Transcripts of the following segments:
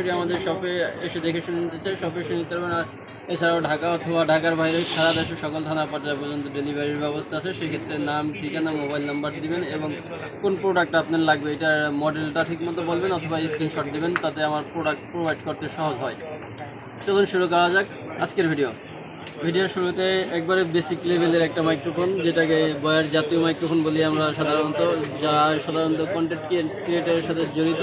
সরাসরি আমাদের শপে এসে দেখে শুনে নিতে চাই। শপে এসে নিতে পারবেন। এছাড়াও ঢাকা অথবা ঢাকার বাইরে সারা দেশের সকল থানা পর্যায় পর্যন্ত ডেলিভারির ব্যবস্থা আছে। সেক্ষেত্রে নাম, ঠিকানা মোবাইল নাম্বার দিবেন এবং কোন প্রোডাক্ট আপনার লাগবে এটার মডেলটা ঠিকমতো বলবেন অথবা স্ক্রিনশট দিবেন। তাতে আমার প্রোডাক্ট প্রোভাইড করতে সহজ হয়। চলুন শুরু করা যাক আজকের ভিডিও ভিডিওর শুরুতে একবারে বেসিক লেভেলের একটা মাইক্রোফোন যেটাকে বয়ার জাতীয় মাইক্রোফোন বলি আমরা সাধারণত যারা সাধারণত কন্টেন্ট ক্রিয়েটারের সাথে জড়িত।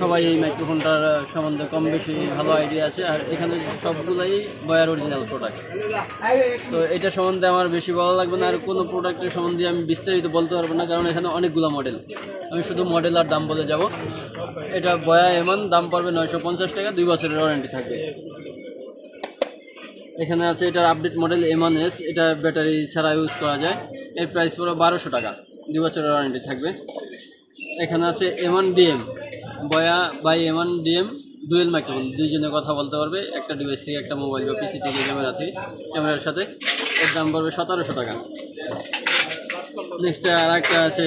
সবাই এই মাইক্রোফোনটার সম্বন্ধে কম বেশি ভালো আইডিয়া আছে, আর এখানে সবগুলাই বয়ার অরিজিনাল প্রোডাক্ট তো এটা সম্বন্ধে আমার বেশি ভালো লাগবে না, আর কোনো প্রোডাক্টের সম্বন্ধে আমি বিস্তারিত বলতে পারব না, কারণ এখানে অনেকগুলো মডেল আমি শুধু মডেল আর দাম বলে যাব। এটা বয়া এমন, দাম পড়বে নয়শো পঞ্চাশ টাকা, দুই বছরের ওয়ারেন্টি থাকবে। এখানে আছে এটার আপডেট মডেল এমন এস এটা ব্যাটারি ছাড়া ইউজ করা যায়। এর প্রাইস পুরো বারোশো টাকা দু বছরের ওয়ারেন্টি থাকবে। এখানে আছে এমন ডিএম বয়া বাই এমন ডিএম ডুয়েল মাইক্রোফোন দুইজনে কথা বলতে পারবে, একটা ডিভাইস থেকে একটা মোবাইল বা পিসি থেকে ক্যামেরা থেকে ক্যামেরার সাথে। এর দাম পড়বে সতেরোশো টাকা। নেক্সট আর একটা আছে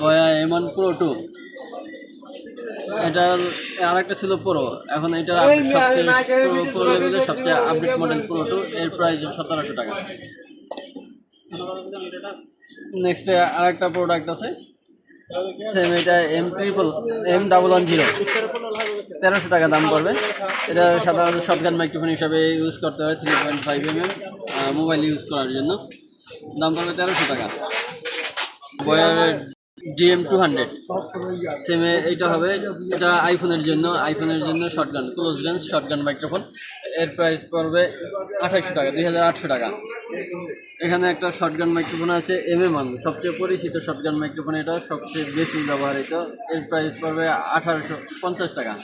বয়া এমন প্রো টু এটার আর একটা ছিল প্রো এখন এটার সবচেয়ে প্রো লেভেলের সবচেয়ে আপডেট মডেল প্রো টু এর প্রাইস সতেরোশো টাকা। নেক্সট আর একটা প্রোডাক্ট আছে। সেম এটা M triple M double one zero তেরোশো টাকা দাম পড়বে। এটা সাধারণত শর্টগান মাইক্রোফোন হিসাবে ইউজ করতে হয় three point five M M mobile use করার জন্য। দাম পড়বে তেরোশো টাকা। বয়ার ডিএম টু হান্ড্রেড সেমে এইটা হবে, এটা আইফোনের জন্য আইফোনের জন্য shotgun close range shotgun microphone এর প্রাইস পড়বে আঠাশশো টাকা, দুই হাজার আটশো টাকা। এখানে একটা শর্টগান মাইক্রোফোন আছে এম এম ওয়ান সবচেয়ে পরিচিত শর্টগান মাইক্রোফোন এটা, সবচেয়ে বেশি ব্যবহৃত। এর প্রাইস পড়বে আঠারোশো পঞ্চাশ টাকা।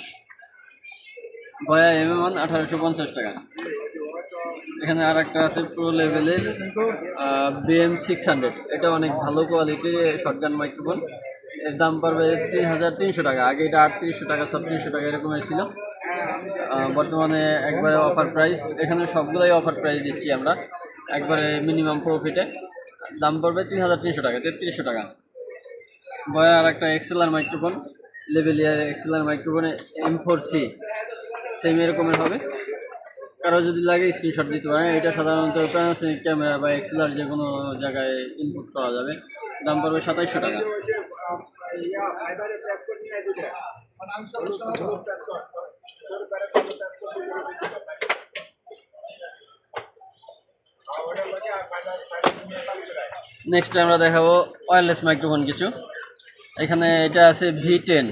গয়া এম এম ওয়ান আঠারোশো পঞ্চাশ টাকা। এখানে আর একটা আছে প্রো লেভেলের বিএম সিক্স হান্ড্রেড এটা অনেক ভালো কোয়ালিটির শর্টগান মাইক্রোফোন এর দাম পড়বে তিন হাজার তিনশো টাকা। আগে এটা আটত্রিশশো টাকা, ছত্রিশশো টাকা এরকমের ছিল বর্তমানে একবারে অফার প্রাইস এখানে সবগুলোই অফার প্রাইস দিচ্ছি আমরা। একবারে মিনিমাম প্রফিটে দাম পড়বে তিন হাজার তিনশো টাকা, তেত্রিশশো টাকা। বয়া আর একটা এক্সেলার মাইক্রোফোন লেভেলিয়ার এক্সেলার মাইক্রোফোনে এম ফোর সি সেম এরকমের হবে। কারও যদি লাগে স্ক্রিনশট দিতে পারেন। এটা সাধারণত প্যানাসোনিক ক্যামেরা বা এক্সেলার যে কোনো জায়গায় ইনপুট করা যাবে। দাম পড়বে সাতাইশশো টাকা। নেক্সট আমরা দেখাবো ওয়্যারলেস মাইক্রোফোন কিছু। এখানে এটা আছে ভি টেন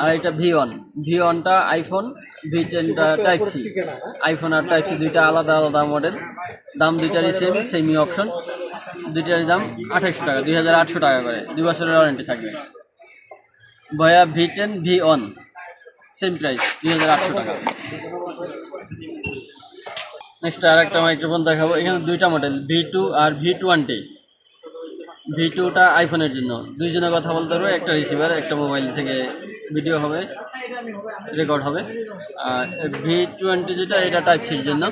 আর এটা ভি ওয়ান ভি ওয়ানটা আইফোন ভি টেনটা টাইপ সি আইফোন আর টাইপ সি দুইটা আলাদা আলাদা মডেল দাম দুইটারই সেম সেমি অপশন দুইটারই দাম আঠাশশো টাকা দুই হাজার আটশো টাকা করে। দুই বছরের ওয়ারেন্টি থাকবে। Boya V ten V one same price দুই হাজার আটশো টাকা। নেক্সট আর একটা মাইক্রোফোন দেখাবো। এখানে দুইটা মডেল ভি টু আর ভি টোয়েন্টি ভি টুটা আইফোনের জন্য। দুইজনে কথা বলতে পারবে একটা রিসিভার একটা মোবাইল থেকে ভিডিও হবে রেকর্ড হবে। আর ভি টোয়েন্টি যেটা, এটা টাইপ সির জন্য।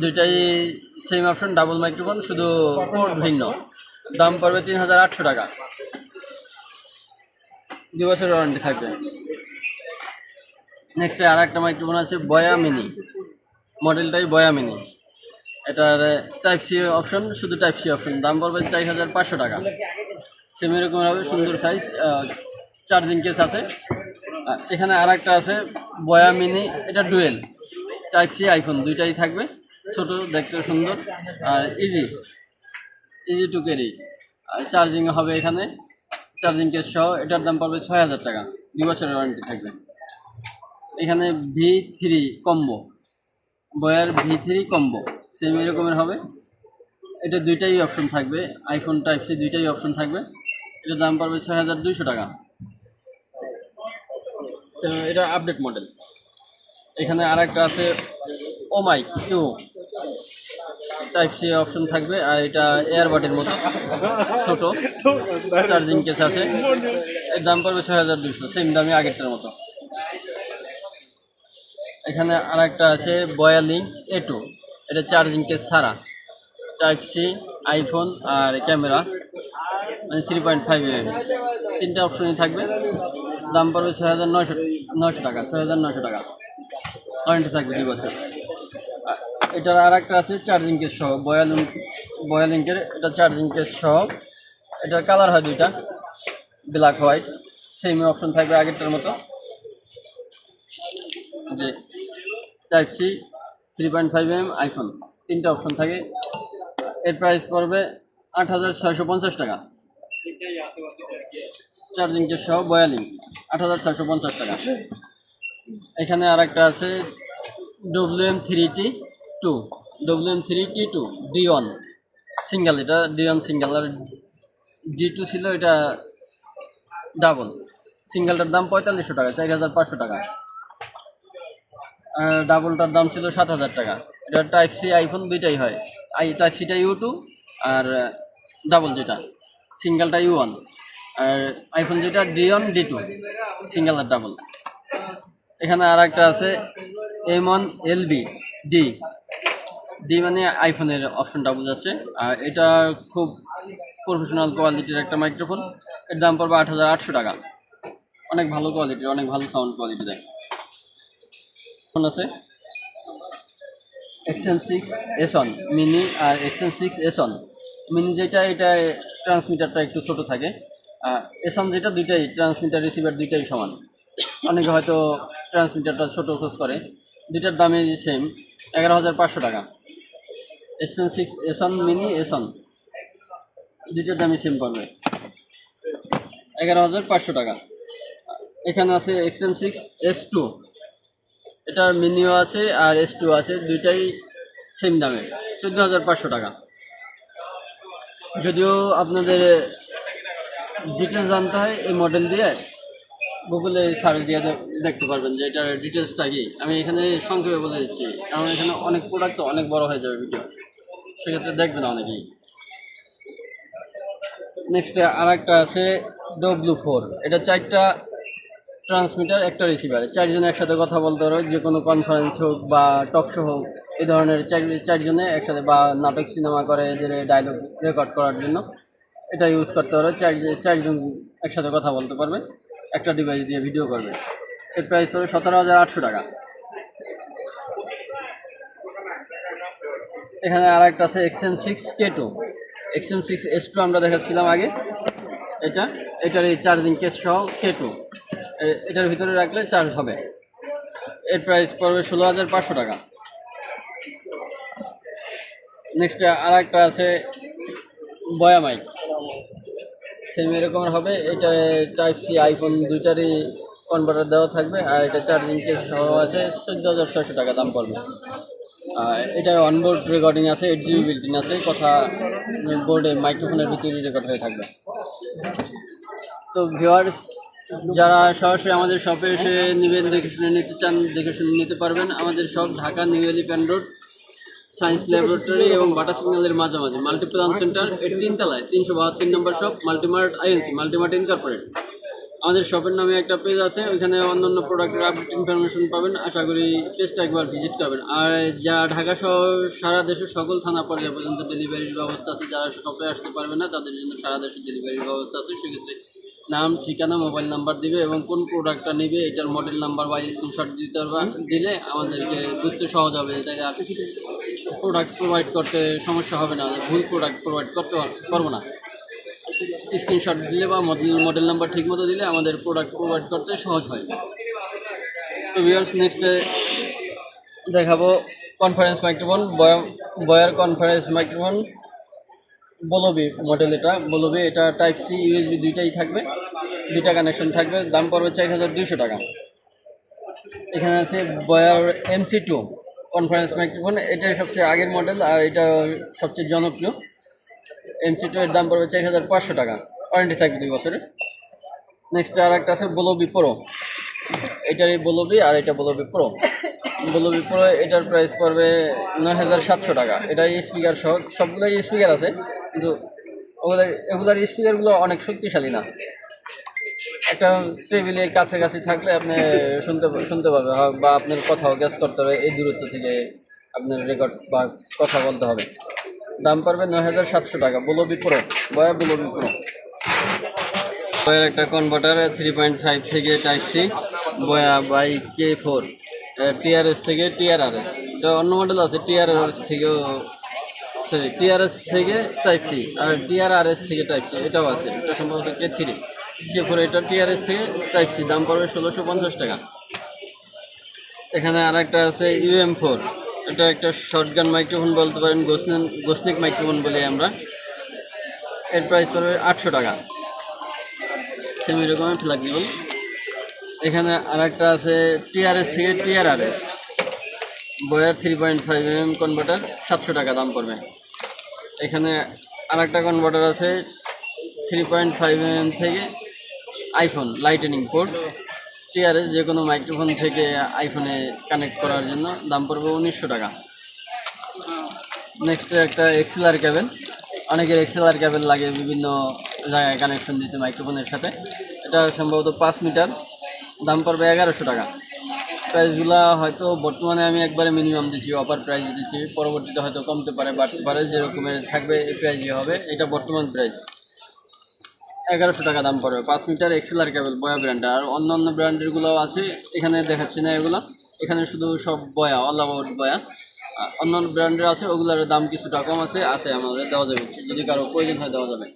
দুইটাই সেম অপশন ডাবল মাইক্রোফোন শুধু পোর্ট ভিন্ন। দাম পড়বে তিন হাজার আটশো টাকা। দু বছরের ওয়ারেন্টি থাকবে। নেক্সট আর একটা মাইক্রোফোন আছে বয়া মিনি মডেলটাই বয়া মিনি এটার টাইপ সি অপশন শুধু টাইপ সি অপশন দাম পড়বে চার হাজার পাঁচশো টাকা। সেম এরকম হবে, সুন্দর সাইজ চার্জিং কেস আছে। এখানে আর একটা আছে, বয়া মিনি, এটা ডুয়েল। টাইপ সি আইফোন দুইটাই থাকবে, ছোট, দেখতে সুন্দর, আর easy easy to carry charging হবে এখানে চার্জিং কেস সহ, এটার দাম পড়বে ছয় হাজার টাকা। দুই বছরের ওয়ারেন্টি থাকবে। এখানে ভি থ্রি কম্বো বয়ার ভি থ্রি কম্বো সেম এরকমের হবে। এটা দুইটাই অপশন থাকবে। আইফোন টাইপ সি দুইটাই অপশন থাকবে। এটার দাম পড়বে ছয় হাজার দুইশো টাকা। এটা আপডেট মডেল এখানে আর একটা আছে ও mic two type C option থাকবে। আর এটা এয়ারবাডের মতো। ছোট। চার্জিং কেস আছে। এর দাম পড়বে ছয় হাজার দুশো সেম দামে আগেরটার মতো। এখানে আর একটা আছে বয়া লিঙ্ক এ টু এটা চার্জিং কেস ছাড়া। টাইপ সি আইফোন আর ক্যামেরা মানে থ্রি পয়েন্ট ফাইভ এম তিনটা অপশনই থাকবে। দাম পড়বে ছয় হাজার নয়শো নয়শো টাকা, ছয় হাজার নয়শো টাকা। ওয়ারেন্টি থাকবে দুই বছর। এটার আর একটা আছে চার্জিং কেস সহ বয়ালিং বয়ালিংকের এটা চার্জিং কেস সহ। এটার কালার হয় দুইটা ব্ল্যাক হোয়াইট সেম অপশন থাকবে আগেরটার মতো। যে type C three point five M iPhone তিনটা অপশন থাকে। এর প্রাইস পড়বে আট হাজার ছয়শো পঞ্চাশ টাকা। চার্জিং কেস সহ বয়ালিং আট হাজার ছয়শো পঞ্চাশ টাকা। এখানে আর একটা আছে W M three T two W M three T two D one single এটা ডি ওয়ান সিঙ্গেল আর ডি টু ছিল, এটা ডাবল সিঙ্গেলটার দাম পঁয়তাল্লিশশো টাকা, চার হাজার পাঁচশো টাকা। ডাবলটার দাম ছিল সাত হাজার টাকা। এটা টাইপ সি আইফোন দুইটাই হয়। আই টাইপ সিটা ইউ টু আর ডাবল যেটা। সিঙ্গেলটা ইউ ওয়ান আর আইফোন যেটা D one D two single আর ডাবল এখানে আর একটা আছে M one L B D D মানে আইফোনের অপশনটা বোঝাচ্ছে। আর এটা খুব প্রফেশনাল কোয়ালিটির একটা মাইক্রোফোন এর দাম পড়বে আট হাজার আটশো টাকা। অনেক ভালো কোয়ালিটির অনেক ভালো সাউন্ড কোয়ালিটি দেয় আছে? XM six S one mini আর XM six S one mini যেটা, এটা ট্রান্সমিটারটা একটু ছোট থাকে। এস ওয়ান যেটা, দুইটাই ট্রান্সমিটার রিসিভার দুইটাই সমান। অনেকে হয়তো ট্রান্সমিটারটা ছোট খোঁজ করে। দুইটার দামে সেম এগারো হাজার পাঁচশো টাকা। SN six S one mini S one দুইটার দামই সেম পড়বে। এগারো হাজার পাঁচশো টাকা। এখানে আছে এক্সএম সিক্স এস টু এটার মিনিও আছে আর এস টু আছে, দুইটাই সেম দামে, চোদ্দ হাজার পাঁচশো টাকা। যদিও আপনাদের ডিটেলস জানতে হয় এই মডেল দিয়ে গুগলে সার্চ দিয়ে দেখতে পারবেন যে এটার ডিটেলসটা কি। আমি এখানে সংক্ষেপে বলে দিচ্ছি, কারণ এখানে অনেক প্রোডাক্ট অনেক বড় হয়ে যাবে ভিডিও সেক্ষেত্রে দেখবেন অনেকেই। নেক্সট আর একটা আছে ডব্লু ফোর এটা চারটা ট্রান্সমিটার একটা রিসিভার চারজন একসাথে কথা বলতে পারো, যে কোনো কনফারেন্স হোক বা টক শো হোক, এই ধরনের চার, চারজনে একসাথে বা নাটক সিনেমা করে, এদের ডায়লগ রেকর্ড করার জন্য। এটা ইউজ করতে পারবে চার, চারজন একসাথে কথা বলতে পারবে, একটা ডিভাইস দিয়ে ভিডিও করবে। এর প্রাইস পড়বে সতেরো হাজার আটশো টাকা। এখানে আর একটা আছে XM six K two XM six S two আমরা দেখাচ্ছিলাম আগে। এটা, এটার এই চার্জিং কেস সহ কে টু এটার ভিতরে রাখলে চার্জ হবে। এর প্রাইস পড়বে ষোলো হাজার পাঁচশো টাকা। নেক্সট আর একটা আছে বয়া মাইক সেম এরকমের হবে। এটা টাইপ সি আইফোন দুইটারই কনভার্টার দেওয়া থাকবে আর এটা চার্জিং কেস সহ আছে চোদ্দ হাজার ছয়শো টাকা দাম পড়বে। এটা অনবোর্ড রেকর্ডিং আছে এইট জিবি বিল্টিন আছে। কথা বোর্ডে মাইক্রোফোনের ভিতরে রেকর্ড হয়ে থাকবে। তো ভিউয়ার্স যারা সরাসরি আমাদের শপে এসে নেবেন, দেখে শুনে নিতে চান, দেখে শুনে নিতে পারবেন। আমাদের shop Dhaka new elephant road, science laboratory এবং বাটা সিগন্যালের মাঝামাঝি মাল্টিপ্লান সেন্টার এর তিনতলায়, তিনশো বাহাত্তর number shop Multimart INC Multimart incorporate আমাদের শপের নামে একটা পেজ আছে, ওইখানে অন্যান্য প্রোডাক্টের আপডেট ইনফরমেশন পাবেন। আশা করি পেজটা একবার ভিজিট করবেন। আর যা ঢাকা সহ সারা দেশের সকল থানা পর্যায়ে পর্যন্ত ডেলিভারির ব্যবস্থা আছে, যারা শপে আসতে পারবে না, তাদের জন্য সারা দেশে ডেলিভারির ব্যবস্থা আছে। সেক্ষেত্রে নাম, ঠিকানা, মোবাইল নাম্বার দিবে এবং কোন প্রোডাক্টটা নেবে, এটার মডেল নাম্বার বা স্ক্রিনশট দিতে দিলে আমাদেরকে বুঝতে সহজ হবে এটাকে আর প্রোডাক্ট প্রোভাইড করতে সমস্যা হবে না, ভুল প্রোডাক্ট প্রোভাইড করতে পারব না। স্ক্রিনশট দিলে বা মডেল মডেল নাম্বার ঠিক মতো দিলে আমাদের প্রোডাক্ট প্রোভাইড করতে সহজ হয়। তো ভিউয়ার্স নেক্সটে দেখাবো কনফারেন্স মাইক্রোফোন বয়ার কনফারেন্স মাইক্রোফোন বলবি মডেল এটা? বলবি এটা টাইপ সি ইউএসবি দুইটাই থাকবে। দুইটা কানেকশন থাকবে। দাম পড়বে চার হাজার দুইশো টাকা। এখানে আছে বয়ার এমসি টু কনফারেন্স মাইক্রোফোন এটা সবচেয়ে আগের মডেল আর এটা সবচেয়ে জনপ্রিয়। এমসি টু এর দাম পড়বে চার হাজার পাঁচশো টাকা। ওয়ারেন্টি থাকবে দুই বছরের। নেক্সট আর একটা আছে বলবি প্রো এটারই বলবি আর এটা বলবি প্রো বলবি প্রো এটার প্রাইস পড়বে নয় হাজার সাতশো টাকা। এটা স্পিকার সহ, সবগুলোই স্পিকার আছে, কিন্তু ওগুলোর এগুলোর স্পিকারগুলো অনেক শক্তিশালী না। একটা টেবিলে কাছাকাছি থাকলে আপনি শুনতে শুনতে পাবে বা আপনার কথাও গ্যাস করতে হবে, এই দূরত্ব থেকে আপনার রেকর্ড বা কথা বলতে হবে। দাম পড়বে নয় হাজার সাতশো টাকা বলবি প্রো বয়া বলবি প্রো বয়ের একটা কনভার্টার থ্রি পয়েন্ট ফাইভ থেকে type C Boya by K four TRS থেকে টিআরআরএস এটা অন্য মডেল আছে টিআরআরএস থেকেও সরি টিআরএস থেকে টাইপ সি আর টিআরআরএস থেকে টাইপ সি এটাও আছে, এটা সম্ভবত কে থ্রি কে ফোর এটা টিআরএস থেকে টাইপ সি দাম পড়বে ষোলোশো পঞ্চাশ টাকা। এখানে আর একটা আছে ইউএম ফোর, এটা একটা শর্টগান মাইক্রোফোন বলতে পারেন গোসনিক গোসনিক মাইক্রোফোন বলি আমরা। এর প্রাইস পড়বে আটশো টাকা। সেম এরকমের ফ্লেক্সিবল এখানে আর একটা আছে টিআরএস থেকে TRRS. বয়ার three point five M converter সাতশো টাকা দাম পড়বে। এখানে আর একটা কনভার্টার আছে থ্রি পয়েন্ট ফাইভ এম থেকে আইফোন লাইটেনিং পোর্ট টিআরএস যে কোনো মাইক্রোফোন থেকে আইফোনে কানেক্ট করার জন্য দাম পড়বে উনিশশো টাকা। নেক্সট একটা এক্সেলার ক্যাবেল অনেকের এক্সেলার ক্যাবেল লাগে বিভিন্ন জায়গায় কানেকশন দিতে মাইক্রোফোনের সাথে। এটা সম্ভবত পাঁচ মিটার। দাম পড়বে এগারোশো টাকা। প্রাইসগুলো হয়তো বর্তমানে আমি একবারে মিনিমাম দিচ্ছি অফার প্রাইস দিচ্ছি পরবর্তীতে হয়তো কমতে পারে বাড়তে পারে যেরকমের থাকবে, এই প্রাইসই হবে। এটা বর্তমান প্রাইস এগারোশো টাকা দাম পড়বে। পাঁচ মিটার এক্সেলার কেবল বয়া ব্র্যান্ড আর অন্য অন্য ব্র্যান্ডেরগুলোও আছে, এখানে দেখাচ্ছি না এগুলো। এখানে শুধু সব বয়া অল আবাউট বয়া অন্য অন্য ব্র্যান্ডের আছে, ওগুলোর দাম কিছুটা কম আছে আছে আমাদের, দেওয়া যাবে। যদি কারও প্রয়োজন হয়, দেওয়া যাবে।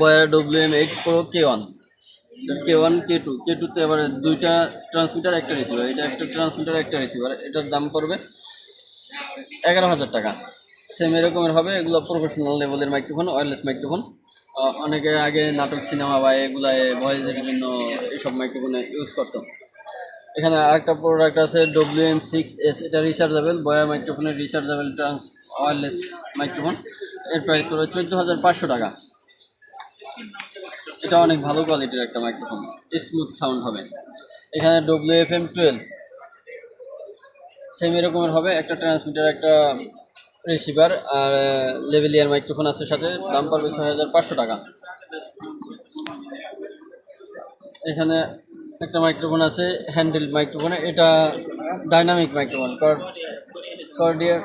Boya W M eight pro K one K one K two কে টুতে এবারে দুইটা ট্রান্সমিটার একটা রিসিভার এটা একটা ট্রান্সমিটার একটা রিসিভার এটার দাম পড়বে এগারো হাজার টাকা। সেম এরকমের হবে, এগুলো প্রফেশনাল লেভেলের মাইক্রোফোন ওয়্যারলেস মাইক্রোফোন অনেকে আগে নাটক সিনেমা বা এগুলায় ভয়েসের বিভিন্ন এইসব মাইক্রোফোনে ইউজ করতো। এখানে আরেকটা প্রোডাক্ট আছে ডব্লিউ এম সিক্স এস এটা রিচার্জেবল বয়া মাইক্রোফোনের রিচার্জেবল ট্রান্স ওয়্যারলেস মাইক্রোফোন এর প্রাইস পড়বে চোদ্দ হাজার পাঁচশো টাকা। এটা অনেক ভালো কোয়ালিটির একটা মাইক্রোফোন স্মুথ সাউন্ড হবে। এখানে W F M twelve same এরকমের হবে। একটা ট্রান্সমিটার একটা রিসিভার আর লেভেলিয়ার মাইক্রোফোন আছে সাথে। দাম পড়বে ছয় হাজার পাঁচশো টাকা। এখানে একটা মাইক্রোফোন আছে হ্যান্ডেল মাইক্রোফোন এটা dynamic microphone cardioid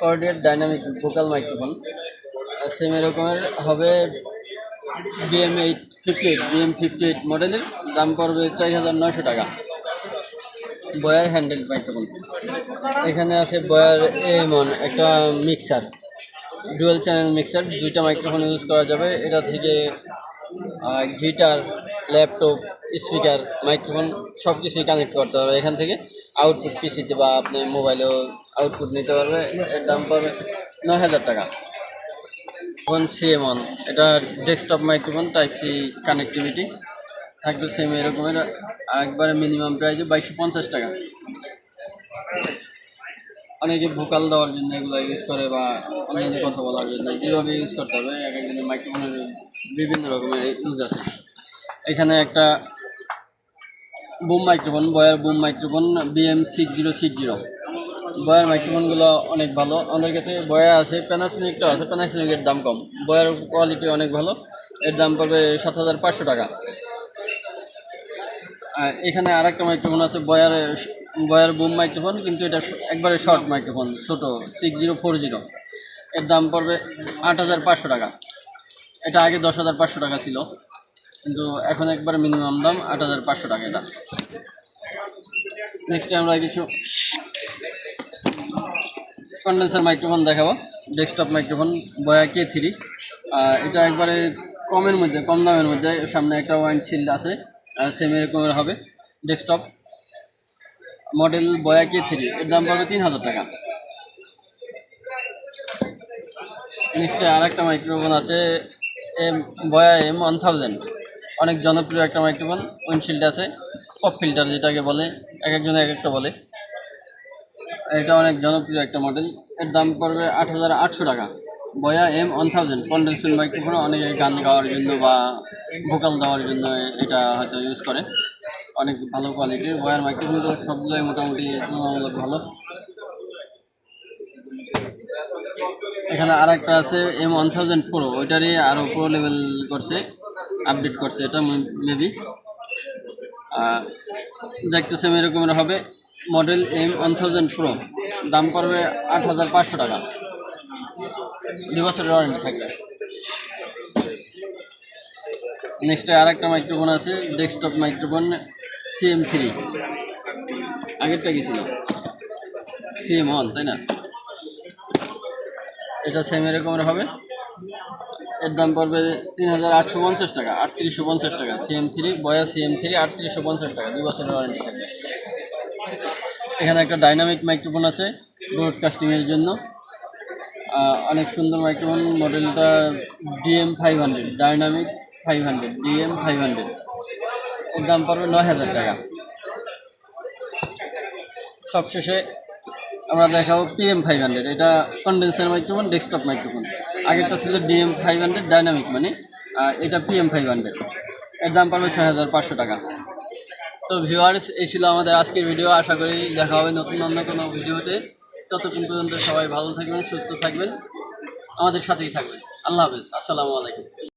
cardioid dynamic vocal microphone same এরকমের হবে BM eight fifty eight BM fifty eight মডেলের দাম পড়বে চার হাজার নয়শো টাকা। বয়ার হ্যান্ডেল মাইক্রোফোন এখানে আছে বয়ার এমন একটা মিক্সার ডুয়েল চ্যানেল মিক্সার দুইটা মাইক্রোফোন ইউজ করা যাবে। এটা থেকে গিটার ল্যাপটপ স্পিকার মাইক্রোফোন সব কিছুই কানেক্ট করতে পারবে। এখান থেকে আউটপুট পিসিতে বা আপনি মোবাইলেও আউটপুট নিতে পারবে। এর দাম পড়বে নয় হাজার টাকা। ফোন ওয়ান এটা desktop microphone type C connectivity থাকবে সেম এরকমের একবারে মিনিমাম প্রাইসে বাইশশো পঞ্চাশ টাকা। অনেকে ভোকাল দেওয়ার জন্য এগুলো ইউজ করে বা অনলাইনে কথা বলার জন্য কীভাবে ইউজ করতে হবে। এক একজনের মাইক্রোফোনের বিভিন্ন রকমের ইউজ আছে। এখানে একটা boom microphone বয়ার boom microphone BM six zero six zero বয়ার মাইক্রোফোনগুলো অনেক ভালো। আমাদের কাছে বয়া আছে প্যানাসনিকটাও আছে প্যানাসনিকের দাম কম। বয়ার কোয়ালিটি অনেক ভালো। এর দাম পড়বে সাত হাজার পাঁচশো টাকা। এখানে আর একটা মাইক্রোফোন আছে, বয়ার বয়ার বুম মাইক্রোফোন কিন্তু এটা একবারে শর্ট মাইক্রোফোন ছোটো সিক্স জিরো ফোর জিরো এর দাম পড়বে আট হাজার পাঁচশো টাকা। এটা আগে দশ হাজার পাঁচশো টাকা ছিল, কিন্তু এখন একবার মিনিমাম দাম আট হাজার পাঁচশো টাকা এটা। নেক্সট আমরা কিছু কন্ডেন্সার মাইক্রোফোন দেখাবো। Desktop microphone Boya K three এটা একবারে কমের মধ্যে, কম দামের মধ্যে। সামনে একটা ওয়াইন শিল্ড আছে সেম এরকমের হবে। ডেস্কটপ মডেল বয়া কে থ্রি এর দাম পড়বে তিন হাজার টাকা। নেক্সটে আর একটা মাইক্রোফোন আছে এম বয়া এম ওয়ান থাউজেন্ড অনেক জনপ্রিয় একটা মাইক্রোফোন উইন্ডশিল্ড আছে। পপ ফিল্টার যেটাকে বলে, এক একজন এক একটা বলে। এটা অনেক জনপ্রিয় একটা মডেল এর দাম পড়বে আট হাজার আটশো টাকা। Boya M one thousand condensing microphone অনেকে গান গাওয়ার জন্য বা ভোকাল দেওয়ার জন্য এটা হয়তো ইউজ করে। অনেক ভালো কোয়ালিটির বয়ার মাইক্রোফোনগুলো সবগুলোই মোটামুটি তুলনামূলক ভালো। এখানে আর একটা আছে এম ওয়ান থাউজেন্ড প্রো ওইটারই আরও প্রো লেভেল করছে আপডেট করছে। এটা মেবি দেখতে সেম এরকমের হবে। Model M one thousand pro. দাম পড়বে আট হাজার পাঁচশো টাকা। দু বছরের ওয়ারেন্টি থাকবে। নেক্সট আর একটা মাইক্রোফোন আছে ডেস্কটপ মাইক্রোফোন সিএম থ্রি আগেরটা কি ছিল? সিএম ওয়ান তাই না? এটা সেম এরকমের হবে। এর দাম পড়বে তিন হাজার আটশো পঞ্চাশ টাকা, আটত্রিশশো পঞ্চাশ টাকা। CM three Boya CM three আটত্রিশশো পঞ্চাশ টাকা। দুই বছরের ওয়ারেন্টি থাকবে। এখানে একটা ডাইনামিক মাইক্রোফোন আছে ব্রডকাস্টিংয়ের জন্য। অনেক সুন্দর মাইক্রোফোন, মডেলটা DM five hundred, dynamic five hundred, DM five hundred. এর দাম পড়বে নয় হাজার টাকা। সবশেষে আমরা দেখাবো পিএম ফাইভ হান্ড্রেড, এটা কন্ডেন্সার মাইক্রোফোন, ডেস্কটপ মাইক্রোফোন। আগেরটা ছিল ডিএম ফাইভ হান্ড্রেড, ডাইনামিক মানে এটা পিএম ফাইভ হান্ড্রেড। এর দাম পড়বে ছয় হাজার পাঁচশো টাকা। তো ভিউয়ার্স এই ছিল আমাদের আজকের ভিডিও আশা করি দেখা হবে নতুন অন্য কোনো ভিডিওতে ততক্ষণ পর্যন্ত সবাই ভালো থাকবেন, সুস্থ থাকবেন। আমাদের সাথেই থাকবেন। আল্লাহ হাফেজ। আসসালামু আলাইকুম।